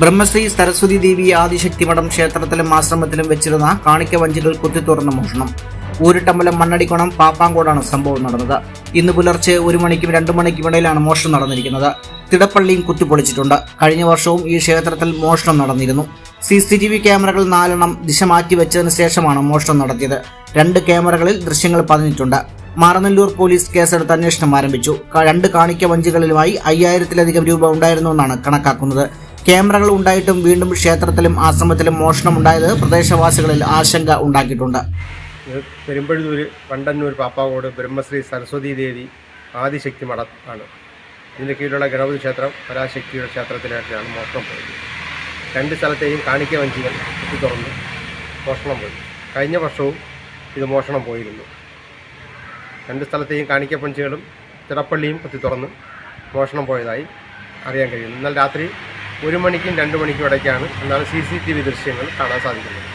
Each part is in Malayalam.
ബ്രഹ്മശ്രീ സരസ്വതി ദേവി ആദിശക്തി മഠം ക്ഷേത്രത്തിലും ആശ്രമത്തിലും വെച്ചിരുന്ന കാണിക്ക വഞ്ചികൾ കുത്തിത്തുറന്ന് മോഷണം. ഊരിട്ടമ്പലം മണ്ണടിക്കുണം പാപ്പാങ്കോടാണ് സംഭവം നടന്നത്. ഇന്ന് പുലർച്ചെ ഒരു മണിക്കും രണ്ടു മണിക്കും ഇടയിലാണ് മോഷണം നടന്നിരിക്കുന്നത്. തിടപ്പള്ളിയും കുത്തിപ്പൊളിച്ചിട്ടുണ്ട്. കഴിഞ്ഞ വർഷവും ഈ ക്ഷേത്രത്തിൽ മോഷണം നടന്നിരുന്നു. സി സി ടി വി ക്യാമറകൾ നാലെണ്ണം ദിശ മാറ്റി വെച്ചതിന് ശേഷമാണ് മോഷണം നടത്തിയത്. രണ്ട് ക്യാമറകളിൽ ദൃശ്യങ്ങൾ പതിഞ്ഞിട്ടുണ്ട്. മാറനല്ലൂർ പോലീസ് കേസെടുത്ത് അന്വേഷണം ആരംഭിച്ചു. രണ്ട് കാണിക്ക വഞ്ചികളിലുമായി അയ്യായിരത്തിലധികം രൂപ ഉണ്ടായിരുന്നുവെന്നാണ് കണക്കാക്കുന്നത്. ക്യാമറകൾ ഉണ്ടായിട്ടും വീണ്ടും ക്ഷേത്രത്തിലും ആശ്രമത്തിലും മോഷണം ഉണ്ടായത് പ്രദേശവാസികളിൽ ആശങ്ക ഉണ്ടാക്കിയിട്ടുണ്ട്. പെരുമ്പഴൂര് പണ്ടന്നൂർ പാപ്പാകോട് ബ്രഹ്മശ്രീ സരസ്വതി ദേവി ആദിശക്തി മഠം ആണ്. ഇതിന്റെ കീഴിലുള്ള ഗണപതി ക്ഷേത്രം പരാശക്തിയുടെ ക്ഷേത്രത്തിലായിട്ടാണ് മോഷണം പോയത്. രണ്ട് സ്ഥലത്തെയും കാണിക്ക വഞ്ചികൾ തുറന്ന് മോഷണം പോയി. കഴിഞ്ഞ വർഷവും ഇത് മോഷണം പോയിരുന്നു. രണ്ട് സ്ഥലത്തെയും കാണിക്ക വഞ്ചികളും തിടപ്പള്ളിയും കുത്തി തുറന്ന് മോഷണം പോയതായി അറിയാൻ കഴിയുന്നു. ഇന്നലെ രാത്രി ഒരു മണിക്കും രണ്ട് മണിക്കും ഇടയ്ക്കാണ്. എന്നാണ് സി സി ടി വി ദൃശ്യങ്ങൾ കാണാൻ സാധിക്കുന്നത്.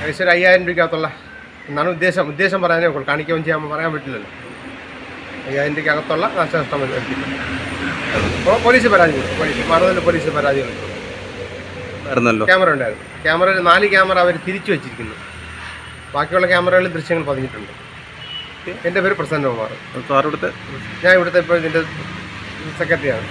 ഏകദേശം ഒരു അയ്യായിരം രൂപയ്ക്കകത്തുള്ള എന്നാണ് ഉദ്ദേശം. ഉദ്ദേശം പറയാനേ ഉള്ളൂ. കാണിക്കുകയും ചെയ്യാൻ പറയാൻ പറ്റില്ലല്ലോ. അയ്യായിരം രൂപയ്ക്കകത്തുള്ള നാശനഷ്ടം അപ്പോൾ പോലീസ് പരാതി പോലീസ് മറുതൽ പോലീസ് പരാതി ക്യാമറ ഉണ്ടായിരുന്നു. ക്യാമറ നാല് ക്യാമറ അവർ തിരിച്ചു വെച്ചിരിക്കുന്നു. ബാക്കിയുള്ള ക്യാമറകളിൽ ദൃശ്യങ്ങൾ പതിഞ്ഞിട്ടുണ്ട്. എന്റെ പേര് പ്രസന്നകുമാർ. ഞാൻ ഇവിടുത്തെ ഇപ്പോൾ ഇതിന്റെ സെക്രട്ടറിയാണ്